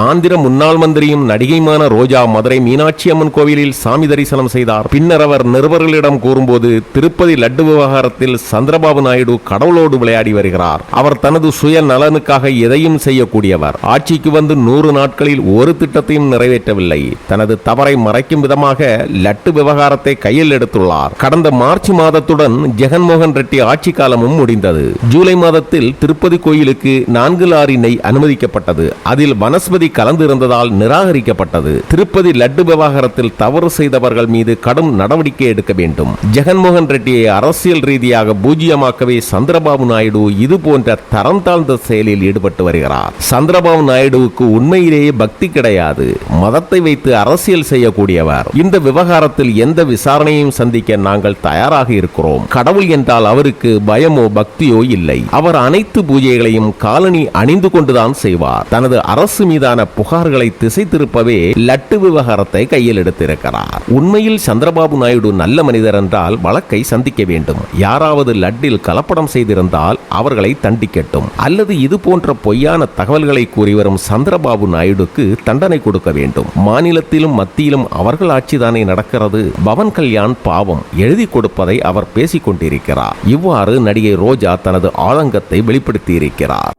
ஆந்திர முன்னாள் மந்திரியும் நடிகையுமான ரோஜா மதுரை மீனாட்சி அம்மன் கோவிலில் சாமி தரிசனம் செய்தார். பின்னர் அவர் நிருபர்களிடம் கூறும்போது திருப்பதி லட்டு விவகாரத்தில் சந்திரபாபு நாயுடு கடவுளோடு விளையாடி வருகிறார். அவர் தனது சுய நலனுக்காக எதையும் செய்யக்கூடியவர். ஆட்சிக்கு வந்து நூறு நாட்களில் ஒரு திட்டத்தையும் நிறைவேற்றவில்லை. தனது தவறை மறைக்கும் விதமாக லட்டு விவகாரத்தை கையில் எடுத்துள்ளார். கடந்த மார்ச் மாதத்துடன் ஜெகன்மோகன் ரெட்டி ஆட்சி காலமும் முடிந்தது. ஜூலை மாதத்தில் திருப்பதி கோயிலுக்கு நான்கு லாரி நெய் அனுமதிக்கப்பட்டது. அதில் வனஸ்பதி கலந்திருந்ததால் நிராகரிக்கப்பட்டது. திருப்பதி லட்டு விவகாரத்தில் தவறு செய்தவர்கள் மீது கடும் நடவடிக்கை எடுக்க வேண்டும். ஜெகன்மோகன் ரெட்டியை அரசியல் ரீதியாக பூஜ்ஜியமாக்கவே சந்திரபாபு நாயுடு இது போன்ற தரம் தாழ்ந்த செயலில் ஈடுபட்டு வருகிறார். சந்திரபாபு நாயுடுவுக்கு உண்மையிலேயே பக்தி கிடையாது. மதத்தை வைத்து அரசியல் செய்யக்கூடியவர். இந்த விவகாரத்தில் எந்த விசாரணையும் சந்திக்க நாங்கள் தயாராக இருக்கிறோம். கடவுள் என்றால் அவருக்கு பயமோ பக்தியோ இல்லை. அவர் அனைத்து பூஜைகளையும் காலனி அணிந்து கொண்டுதான் செய்வார். தனது அரசு மீதான புகார்களை திசை திருப்பவே லட்டு விவகாரத்தை கையில் எடுத்திருக்கிறார். உண்மையில் சந்திரபாபு நாயுடு நல்ல மனிதர் என்றால் வழக்கை சந்திக்க வேண்டும். யாராவது லட்டில் கலப்படம் செய்திருந்தால் அவர்களை தண்டிக்கட்டும். அல்லது இது போன்ற பொய்யான தகவல்களை கூறி வரும் சந்திரபாபு நாயுடுக்கு தண்டனை கொடுக்க வேண்டும். மாநிலத்திலும் மத்தியிலும் அவர்கள் ஆட்சிதானே நடக்கிறது. பவன் கல்யாண் பாவம் எழுதி கொடுப்பதை அவர் பேசிக் கொண்டிருக்கிறார் இவ்வாறு நடிகை ரோஜா தனது ஆதங்கத்தை வெளிப்படுத்தியிருக்கிறார்.